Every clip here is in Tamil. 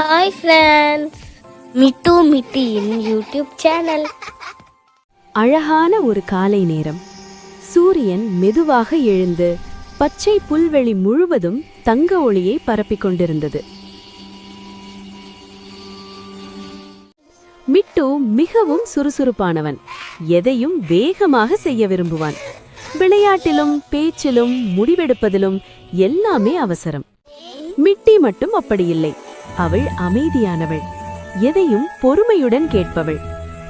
ஹாய் ஃப்ரெண்ட்ஸ் மிட்டு மிட்டியின் யூடியூப் சேனல் அழகான ஒரு காலை நேரம். சூரியன் மெதுவாக எழுந்து பச்சை புல்வெளி முழுவதும் தங்க ஒளியை பரப்பிக் கொண்டிருந்தது. மிட்டு மிகவும் சுறுசுறுப்பானவன். எதையும் வேகமாக செய்ய விரும்புவான். விளையாட்டிலும் பேச்சிலும் முடிவெடுப்பதிலும் எல்லாமே அவசரம். மிட்டி மட்டும் அப்படி இல்லை. அவள் அமைதியானவள். எதையும் பொறுமையுடன் கேட்பவள்.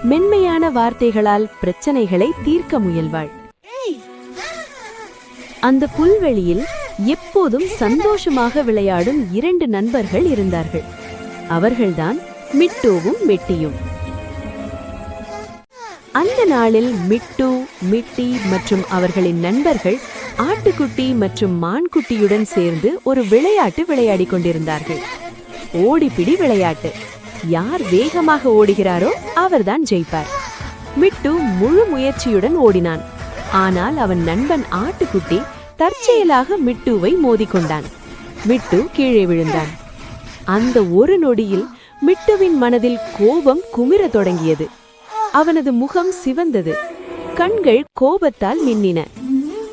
மென்மையான வார்த்தைகளால் பிரச்சனைகளை தீர்க்க முயல்வாள். அந்த புல்வெளியில் எப்போதும் சந்தோஷமாக விளையாடும் இரண்டு நண்பர்கள் இருந்தார்கள். அவர்கள்தான் மிட்டுவும் மிட்டியும். அந்த நாளில் மிட்டு மிட்டி மற்றும் அவர்களின் நண்பர்கள் ஆட்டுக்குட்டி மற்றும் மான்குட்டியுடன் சேர்ந்து ஒரு விளையாட்டு விளையாடிக் கொண்டிருந்தார்கள். ஓடிப்பிடி விளையாட்டு. யார் வேகமாக ஓடுகிறாரோ அவர்தான் ஜெயிப்பார். மிட்டு முழு முயற்சியுடன் ஓடினான். ஆனால் அவன் நண்பன் ஆட்டுக்குட்டி தற்செயலாக மிட்டுவை மோதிக்கொண்டான். மிட்டு கீழே விழுந்தான். அந்த ஒரு நொடியில் மிட்டுவின் மனதில் கோபம் குமிரத் தொடங்கியது. அவனது முகம் சிவந்தது. கண்கள் கோபத்தால் மின்னின.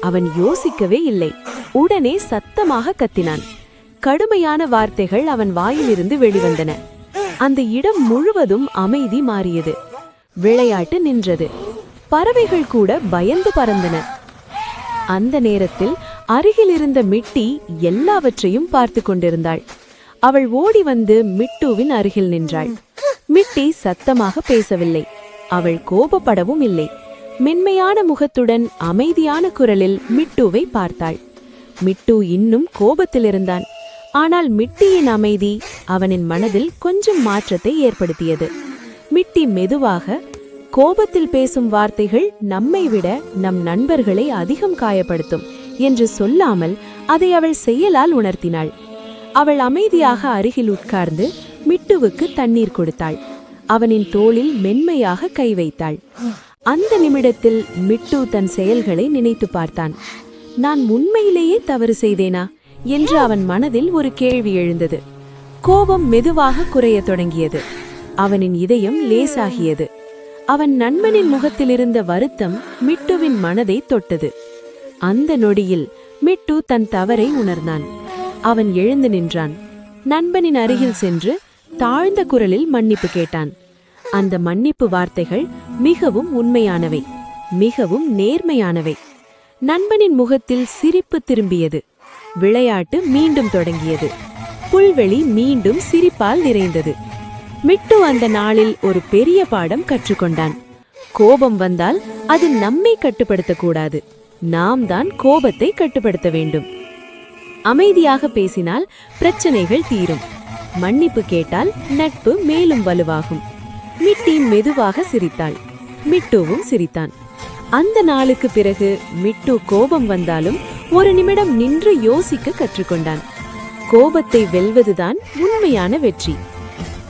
அவன் யோசிக்கவே இல்லை. உடனே சத்தமாக கத்தினான். கடுமையான வார்த்தைகள் அவன் வாயிலிருந்து வெளிவந்தன. அந்த இடம் முழுவதும் அமைதி மாறியது. விளையாட்டு நின்றது. பறவைகள் கூட பயந்து பறந்தன. அந்த நேரத்தில் அருகில் இருந்த மிட்டி எல்லாவற்றையும் பார்த்து கொண்டிருந்தாள். அவள் ஓடி வந்து மிட்டுவின் அருகில் நின்றாள். மிட்டி சத்தமாக பேசவில்லை. அவள் கோபப்படவும் இல்லை. மென்மையான முகத்துடன் அமைதியான குரலில் மிட்டுவை பார்த்தாள். மிட்டு இன்னும் கோபத்தில் இருந்தான் ஆனால் மிட்டியின் அமைதி அவனின் மனதில் கொஞ்சம் மாற்றத்தை ஏற்படுத்தியது. மிட்டி மெதுவாக கோபத்தில் பேசும் வார்த்தைகள் நம்மை விட நம் நண்பர்களை அதிகம் காயப்படுத்தும் என்று சொல்லாமல் அதை அவள் செயலால் உணர்த்தினாள். அவள் அமைதியாக அருகில் உட்கார்ந்து மிட்டுவுக்கு தண்ணீர் கொடுத்தாள். அவனின் தோளில் மென்மையாக கை வைத்தாள். அந்த நிமிடத்தில் மிட்டு தன் செயல்களை நினைத்து பார்த்தான். நான் உண்மையிலேயே தவறு செய்தேனா? என்று அவன் மனதில் ஒரு கேள்வி எழுந்தது. கோபம் மெதுவாக குறையத் தொடங்கியது. அவனின் இதயம் லேசாகியது. அவன் நண்பனின் முகத்தில் இருந்த வருத்தம் மிட்டுவின் மனதை தொட்டது. அந்த நொடியில் மிட்டு தன் தவறை உணர்ந்தான். அவன் எழுந்து நின்றான். நண்பனின் அருகில் சென்று தாழ்ந்த குரலில் மன்னிப்பு கேட்டான். அந்த மன்னிப்பு வார்த்தைகள் மிகவும் உண்மையானவை மிகவும் நேர்மையானவை. நண்பனின் முகத்தில் சிரிப்பு திரும்பியது. விளையாட்டு மீண்டும் தொடங்கியது. புல்வெளி மீண்டும் சிரிப்பால் நிறைந்தது. மிட்டு அந்த நாளில் ஒரு பெரிய பாடம் கற்றுக்கொண்டான். கோபம் வந்தால் அது நம்மை கட்டுப்படுத்தக்கூடாது. நாம் தான் கோபத்தை கட்டுப்படுத்த வேண்டும். அமைதியாக பேசினால் பிரச்சனைகள் தீரும். மன்னிப்பு கேட்டால் நட்பு மேலும் வலுவாகும். மிட்டி மெதுவாக சிரித்தாள். மிட்டுவும் சிரித்தான். அந்த நாளுக்கு பிறகு மிட்டு கோபம் வந்தாலும் ஒரு நிமிடம் நின்று யோசிக்க கற்றுக்கொண்டான். கோபத்தை வெல்வதுதான் உண்மையான வெற்றி.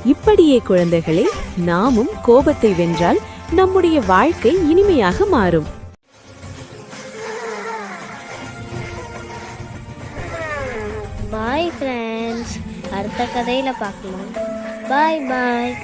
இப்படியே குழந்தைகளே நாமும் கோபத்தை வென்றால் நம்முடைய வாழ்க்கை இனிமையாக மாறும். பாய் ஃப்ரெண்ட்ஸ் அடுத்த கதையில பார்க்கலாம். பாய் பாய்